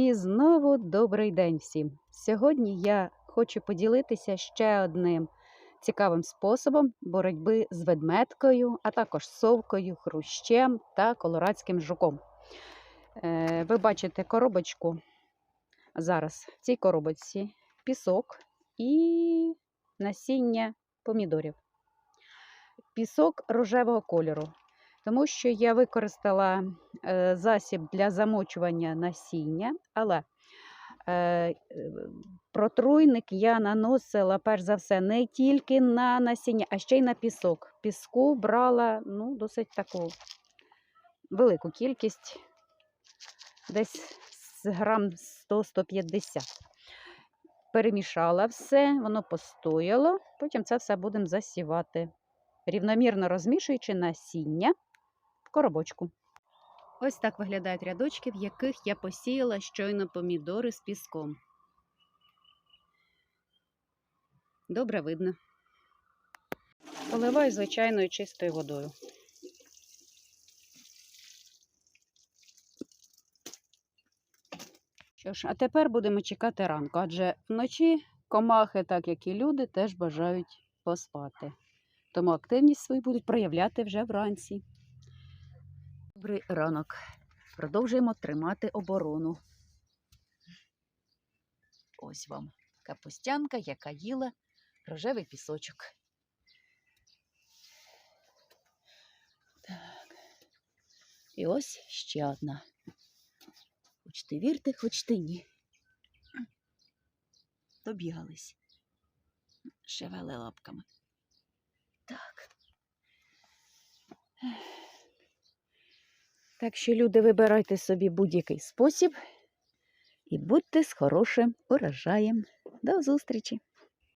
І знову добрий день всім. Сьогодні я хочу поділитися ще одним цікавим способом боротьби з ведмедкою, а також совкою, хрущем та колорадським жуком. Е, Ви бачите коробочку. Зараз в цій коробочці пісок і насіння помідорів. Пісок рожевого кольору, тому що я використала е, засіб для замочування насіння, але е, протруйник я наносила перш за все не тільки на насіння, а ще й на пісок. Піску брала ну, досить таку велику кількість, десь грам 100-150. Перемішала все, воно постояло, потім це все будемо засівати, рівномірно розмішуючи насіння коробочку. Ось так виглядають рядочки, в яких я посіяла щойно помідори з піском. Добре видно. Поливаю звичайною чистою водою. Що ж, а тепер будемо чекати ранку, адже вночі комахи, так як і люди, теж бажають поспати. Тому активність свою будуть проявляти вже вранці. Добрий ранок. Продовжуємо тримати оборону. Ось вам капустянка, яка їла рожевий пісочок. Так. І ось ще одна. Хочете вірте, хочете ні. Добігались. Шевели лапками. Так. Так що, люди, вибирайте собі будь-який спосіб і будьте з хорошим урожаєм. До зустрічі!